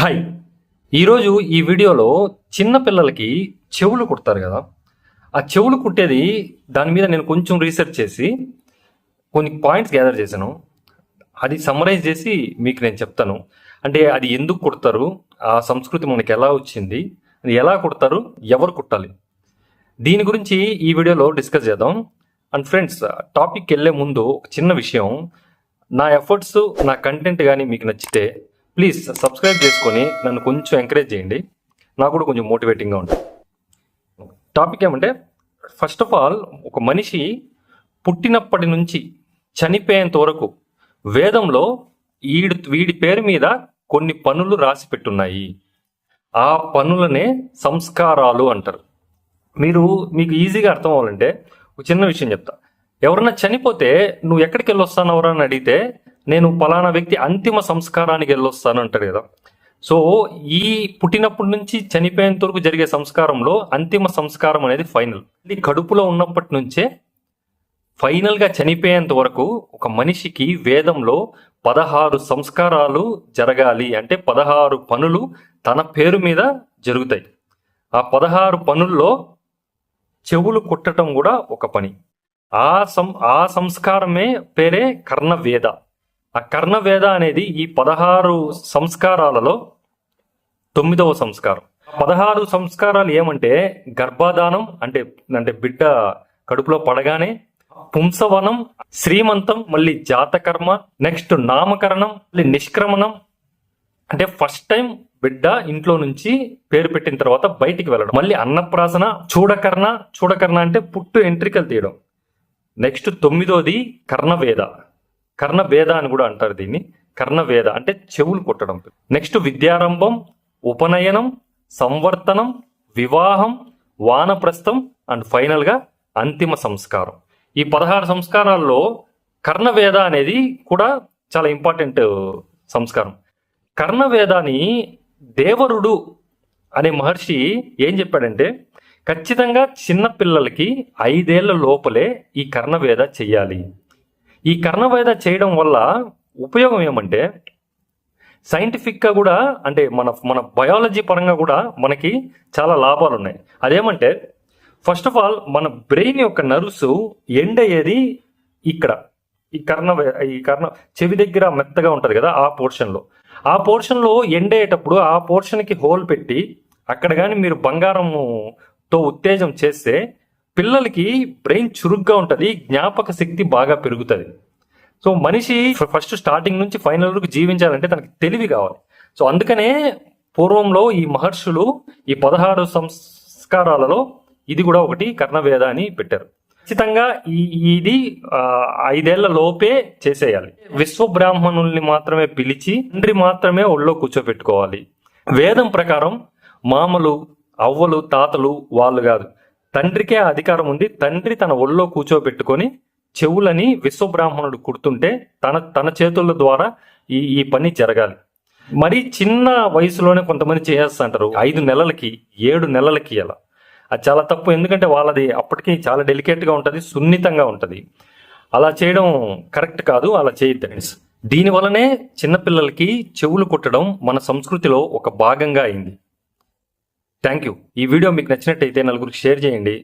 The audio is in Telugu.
హాయ్. ఈరోజు ఈ వీడియోలో చిన్న పిల్లలకి చెవులు కుడతారు కదా. ఆ చెవులు కుట్టేది దాని మీద నేను కొంచెం రీసెర్చ్ చేసి కొన్ని పాయింట్స్ గ్యాదర్ చేశాను. అది సమ్మరైజ్ చేసి మీకు నేను చెప్తాను. అంటే అది ఎందుకు కుడతారు? ఆ సంస్కృతి మనకి ఎలా వచ్చింది? అది ఎలా కుడతారు? ఎవరు కుట్టాలి? దీని గురించి ఈ వీడియోలో డిస్కస్ చేద్దాం. అండ్ ఫ్రెండ్స్ టాపిక్ వెళ్ళే ముందు ఒక చిన్న విషయం. నా ఎఫర్ట్స్ నా కంటెంట్ కానీ మీకు నచ్చితే ప్లీజ్ సబ్స్క్రైబ్ చేసుకొని నన్ను కొంచెం ఎంకరేజ్ చేయండి. నాకు కూడా కొంచెం మోటివేటింగ్గా ఉంటుంది టాపిక్ ఏమంటే ఫస్ట్ ఆఫ్ ఆల్ ఒక మనిషి పుట్టినప్పటి నుంచి చనిపోయేంత వరకు వేదంలో వీడి వీడి పేరు మీద కొన్ని పనులు రాసి పెట్టున్నాయి. ఆ పనులనే సంస్కారాలు అంటారు. మీరు మీకు ఈజీగా అర్థం అవ్వాలంటే ఒక చిన్న విషయం చెప్తా. ఎవరన్నా చనిపోతే నువ్వు ఎక్కడికి వెళ్ళొస్తాను ఎవరని అడిగితే నేను పలానా వ్యక్తి అంతిమ సంస్కారానికి వెళ్ళొస్తాను అంటారు కదా. సో ఈ పుట్టినప్పటి నుంచి చనిపోయేంత వరకు జరిగే సంస్కారంలో అంతిమ సంస్కారం అనేది ఫైనల్. ఇది కడుపులో ఉన్నప్పటి నుంచే ఫైనల్గా చనిపోయేంత వరకు ఒక మనిషికి వేదంలో పదహారు సంస్కారాలు జరగాలి అంటే పదహారు పనులు తన పేరు మీద జరుగుతాయి. ఆ పదహారు పనుల్లో చెవులు కుట్టడం కూడా ఒక పని. ఆ సం ఆ సంస్కారమే పేరే కర్ణవేద. ఆ కర్ణవేద అనేది ఈ పదహారు సంస్కారాలలో తొమ్మిదవ సంస్కారం. పదహారు సంస్కారాలు ఏమంటే గర్భాధానం అంటే అంటే బిడ్డ కడుపులో పడగానే పుంసవనం శ్రీమంతం మళ్ళీ జాతకర్మ నెక్స్ట్ నామకరణం మళ్ళీ నిష్క్రమణం. అంటే ఫస్ట్ టైం బిడ్డ ఇంట్లో నుంచి పేరు పెట్టిన తర్వాత బయటికి వెళ్ళడం. మళ్ళీ అన్నప్రాసన చూడకర్ణ చూడకర్ణ అంటే పుట్టు ఎంట్రికలు తీయడం. నెక్స్ట్ తొమ్మిదోది కర్ణవేద. కర్ణవేద అని కూడా అంటారు దీన్ని. కర్ణవేద అంటే చెవులు కొట్టడం. నెక్స్ట్ విద్యారంభం ఉపనయనం సంవర్తనం వివాహం వానప్రస్థం అండ్ ఫైనల్గా అంతిమ సంస్కారం. ఈ పదహారు సంస్కారాల్లో కర్ణవేద అనేది కూడా చాలా ఇంపార్టెంట్ సంస్కారం. కర్ణవేదాన్ని దేవరుడు అనే మహర్షి ఏం చెప్పాడంటే ఖచ్చితంగా చిన్నపిల్లలకి ఐదేళ్ళ లోపలే ఈ కర్ణవేద చెయ్యాలి. ఈ కర్ణ వాయిదా చేయడం వల్ల ఉపయోగం ఏమంటే సైంటిఫిక్గా కూడా అంటే మన మన బయాలజీ పరంగా కూడా మనకి చాలా లాభాలు ఉన్నాయి. అదేమంటే ఫస్ట్ ఆఫ్ ఆల్ మన బ్రెయిన్ యొక్క నర్వ్స్ ఎండ్ అయ్యేది ఇక్కడ. ఈ కర్ణ ఈ కర్ణ చెవి దగ్గర మెత్తగా ఉంటుంది కదా ఆ పోర్షన్లో ఆ పోర్షన్లో ఎండ్ అయ్యేటప్పుడు ఆ పోర్షన్కి హోల్ పెట్టి అక్కడ కానీ మీరు బంగారముతో ఉత్తేజం చేస్తే పిల్లలకి బ్రెయిన్ చురుగ్గా ఉంటుంది జ్ఞాపక శక్తి బాగా పెరుగుతుంది. సో మనిషి ఫస్ట్ స్టార్టింగ్ నుంచి ఫైనల్ వరకు జీవించాలంటే తనకి తెలివి కావాలి. సో అందుకనే పూర్వంలో ఈ మహర్షులు ఈ పదహారు సంస్కారాలలో ఇది కూడా ఒకటి కర్ణవేద అని పెట్టారు. ఖచ్చితంగా ఈ ఇది ఐదేళ్ళ లోపే చేసేయాలి. విశ్వ బ్రాహ్మణుల్ని మాత్రమే పిలిచి తండ్రి మాత్రమే ఒళ్ళో కూర్చోపెట్టుకోవాలి. వేదం ప్రకారం మామలు అవ్వలు తాతలు వాళ్ళు కాదు. తండ్రికే అధికారం ఉంది. తండ్రి తన ఒళ్ళో కూర్చోబెట్టుకొని చెవులని విశ్వబ్రాహ్మణుడు కుడుతుంటే తన తన చేతుల ద్వారా ఈ ఈ పని జరగాలి. మరి చిన్న వయసులోనే కొంతమంది చేసేస్తుంటారు. ఐదు నెలలకి ఏడు నెలలకి అలా. అది చాలా తప్పు. ఎందుకంటే వాళ్ళది అప్పటికి చాలా డెలికేట్గా ఉంటుంది సున్నితంగా ఉంటుంది. అలా చేయడం కరెక్ట్ కాదు అలా చేయొద్దు ఫ్రెండ్స్ దీనివలనే చిన్నపిల్లలకి చెవులు కుట్టడం మన సంస్కృతిలో ఒక భాగంగా అయింది. థ్యాంక్ యూ ఈ వీడియో మీకు నచ్చినట్టయితే నలుగురికి షేర్ చేయండి.